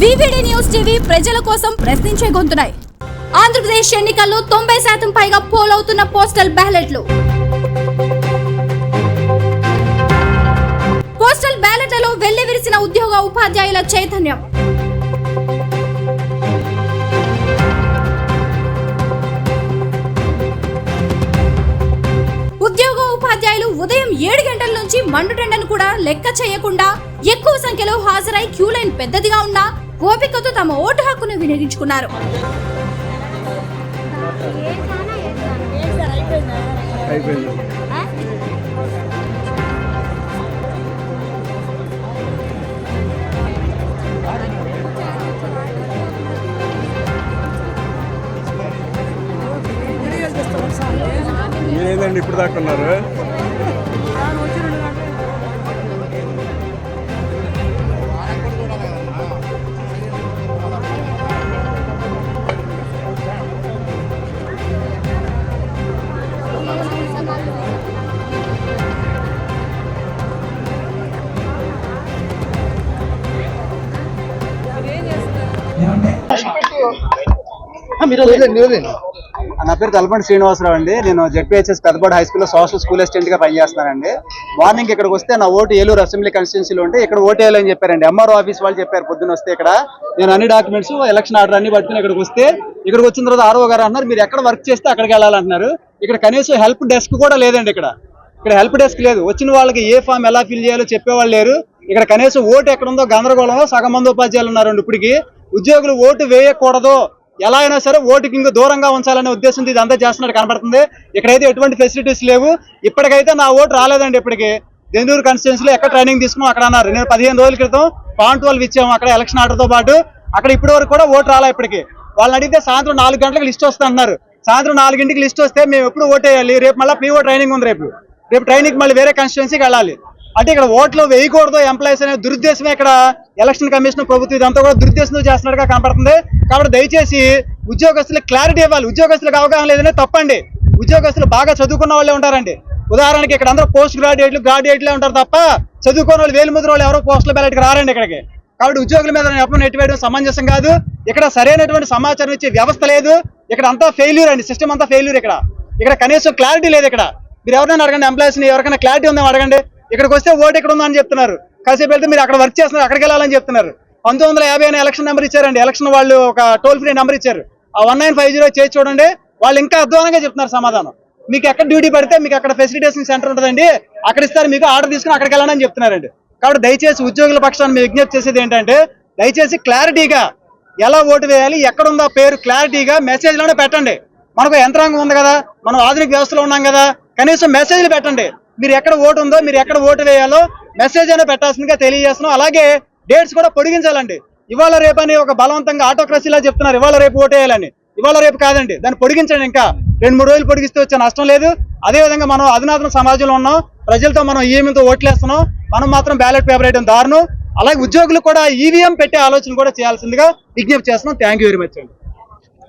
VVD news TV ప్రజల కోసం ప్రశ్నించే గొంతున్నాయి. ఆంధ్రప్రదేశ్ ఎన్నికల్లో తొంభై శాతం పైగా పోల్ అవుతున్న పోస్టల్ బ్యాలెట్లు. పోస్టల్ బ్యాలెట్లలో వెల్లివిరిసిన ఉద్యోగ ఉపాధ్యాయుల చైతన్యం. ఉద్యోగ ఉపాధ్యాయులు ఉదయం ఏడు గంటల నుంచి మండుటెండను కూడా లెక్క చేయకుండా ఎక్కువ సంఖ్యలో హాజరై క్యూ లైన్ పెద్దదిగా ఉన్నా ఓపికతో తమ ఓటు హక్కును వినియోగించుకున్నారు. అయిపోయింది ఇప్పుడు దాకా ఉన్నారు. నా పేరు తలపండి శ్రీనివాసరావు అండి. నేను జెడ్పీహెచ్ఎస్ పెద్దపాడు హై స్కూల్లో సోషల్ స్కూల్ అసిస్టెంట్గా పనిచేస్తున్నానండి. మార్నింగ్ ఇక్కడికి వస్తే నా ఓటు ఏలూరు అసెంబ్లీ కాన్స్టిట్యున్సీలో ఉంటే ఇక్కడ ఓటు వేయాలని చెప్పారండి. ఎంఆర్ఓ ఆఫీస్ వాళ్ళు చెప్పారు పొద్దున్న వస్తే ఇక్కడ. నేను అన్ని డాక్యుమెంట్స్ ఎలక్షన్ ఆర్డర్ అన్ని పట్టుకుని ఇక్కడికి వస్తే ఇక్కడికి వచ్చిన తర్వాత ఆర్ఓ గారు అన్నారు మీరు ఎక్కడ వర్క్ చేస్తే అక్కడికి వెళ్ళాలంటున్నారు. ఇక్కడ కనీసం హెల్ప్ డెస్క్ కూడా లేదండి ఇక్కడ. ఇక్కడ హెల్ప్ డెస్క్ లేదు. వచ్చిన వాళ్ళకి ఏ ఫామ్ ఎలా ఫిల్ చేయాలో చెప్పేవాళ్ళు లేరు. ఇక్కడ కనీసం ఓటు ఎక్కడ ఉందో గందరగోళంలో సగం మంది ఉపాధ్యాయులు ఉన్నారండి ఇప్పటికి. ఉద్యోగులు ఓటు వేయకూడదు. ఎలా అయినా సరే ఓటుకి ఇంకా దూరంగా ఉంచాలనే ఉద్దేశంతో ఇదంతా చేస్తున్నట్టు కనబడుతుంది. ఇక్కడైతే ఎటువంటి ఫెసిలిటీస్ లేవు. ఇప్పటికైతే నా ఓటు రాలేదండి ఇప్పటికి. దెందూరు కాన్స్టిట్యున్సీలో ఎక్కడ ట్రైనింగ్ తీసుకున్నాం అక్కడ అన్నారు. నేను పదిహేను రోజుల క్రితం పాయింట్ ట్వెల్వ్ ఇచ్చాము అక్కడ ఎలక్షన్ ఆర్డర్తో పాటు. అక్కడ ఇప్పటి వరకు కూడా ఓటు రాలే ఇప్పటికి. వాళ్ళని అడిగితే సాయంత్రం నాలుగు గంటలకు లిస్ట్ వస్తా అన్నారు. సాయంత్రం నాలుగింటికి లిస్ట్ వస్తే మేము ఎప్పుడు ఓట్ వేయాలి? రేపు మళ్ళీ పీఓ ట్రైనింగ్ ఉంది రేపు. రేపు ట్రైనింగ్ మళ్ళీ వేరే కాన్స్టిట్యున్సీకి వెళ్ళాలి. అంటే ఇక్కడ ఓట్లు వేయకూడదు. ఎంప్లాయీస్ అనే దురుద్దేశమే ఇక్కడ ఎలక్షన్ కమిషన్ ప్రభుత్వం ఇదంతా కూడా దురుద్దేశంతో చేస్తున్నట్టుగా కనపడుతుంది. కాబట్టి దయచేసి ఉద్యోగస్తులకు క్లారిటీ ఇవ్వాలి. ఉద్యోగస్తులకు అవగాహన లేదనే తప్పండి. ఉద్యోగస్తులు బాగా చదువుకున్న వాళ్ళే ఉంటారండి. ఉదాహరణకి ఇక్కడ అందరూ పోస్ట్ గ్రాడ్యుయేట్లు గ్రాడ్యుయేట్లే ఉంటారు తప్ప చదువుకున్న వాళ్ళు వేలు ముద్ర వాళ్ళు ఎవరో పోస్టుల బ్యాలెట్కి రారండి ఇక్కడికి. కాబట్టి ఉద్యోగుల మీద ఎప్పుడు నెట్టివేయడం సమంజసం కాదు. ఇక్కడ సరైనటువంటి సమాచారం ఇచ్చే వ్యవస్థ లేదు. ఇక్కడ అంతా ఫెయిల్యూర్ అండి. సిస్టమ్ అంతా ఫెయిల్యూర్ ఇక్కడ. ఇక్కడ కనీసం క్లారిటీ లేదు ఇక్కడ. మీరు ఎవరైనా అడగండి ఎంప్లాయీస్ని ఎవరికైనా క్లారిటీ ఉందేమో అడగండి. ఇక్కడికి వస్తే ఓటు ఇక్కడ ఉందని చెప్తున్నారు. కాసేపు వెళ్తే మీరు అక్కడ వర్క్ చేస్తున్నారు అక్కడికి వెళ్ళాలని చెప్తున్నారు. పంతొమ్మిది వందల యాభై అనే ఎలక్షన్ నెంబర్ ఇచ్చారండి. ఎలక్షన్ వాళ్ళు ఒక టోల్ ఫ్రీ నెంబర్ ఇచ్చారు. ఆ వన్ నైన్ ఫైవ్ జీరో చేసి చూడండి వాళ్ళు ఇంకా అధ్వానంగా చెప్తున్నారు సమాధానం. మీకు ఎక్కడ డ్యూటీ పడితే మీకు అక్కడ ఫెసిలిటేషన్ సెంటర్ ఉంటుందండి. అక్కడ ఇస్తారు మీకు ఆర్డర్ తీసుకుని అక్కడికి వెళ్ళాలని చెప్తున్నారండి. కాబట్టి దయచేసి ఉద్యోగుల పక్షాన్ని మీ విజ్ఞప్తి చేసేది ఏంటంటే దయచేసి క్లారిటీగా ఎలా ఓటు వేయాలి ఎక్కడ పేరు క్లారిటీగా మెసేజ్లోనే పెట్టండి. మనకు యంత్రాంగం ఉంది కదా మనం ఆధునిక వ్యవస్థలో ఉన్నాం కదా కనీసం మెసేజ్లు పెట్టండి. మీరు ఎక్కడ ఓటు ఉందో మీరు ఎక్కడ ఓటు వేయాలో మెసేజ్ అయినా పెట్టాల్సిందిగా తెలియజేస్తున్నాం. అలాగే డేట్స్ కూడా పొడిగించాలండి. ఇవాళ రేపు అని ఒక బలవంతంగా ఆటోక్రసీలా చెప్తున్నారు. ఇవాళ రేపు ఓటేయాలని. ఇవాళ రేపు కాదండి దాన్ని పొడిగించండి ఇంకా. రెండు మూడు రోజులు పొడిగిస్తే వచ్చే నష్టం లేదు. అదే విధంగా మనం అధునాతన సమాజంలో ఉన్నాం. ప్రజలతో మనం ఈఎంతో ఓట్లేస్తున్నాం. మనం మాత్రం బ్యాలెట్ పేపర్ వేయడం దారుణం. అలాగే ఉద్యోగులు కూడా ఈవీఎం పెట్టే ఆలోచన కూడా చేయాల్సిందిగా విజ్ఞప్తి చేస్తున్నాం. థ్యాంక్ యూ వెరీ మచ్ అండి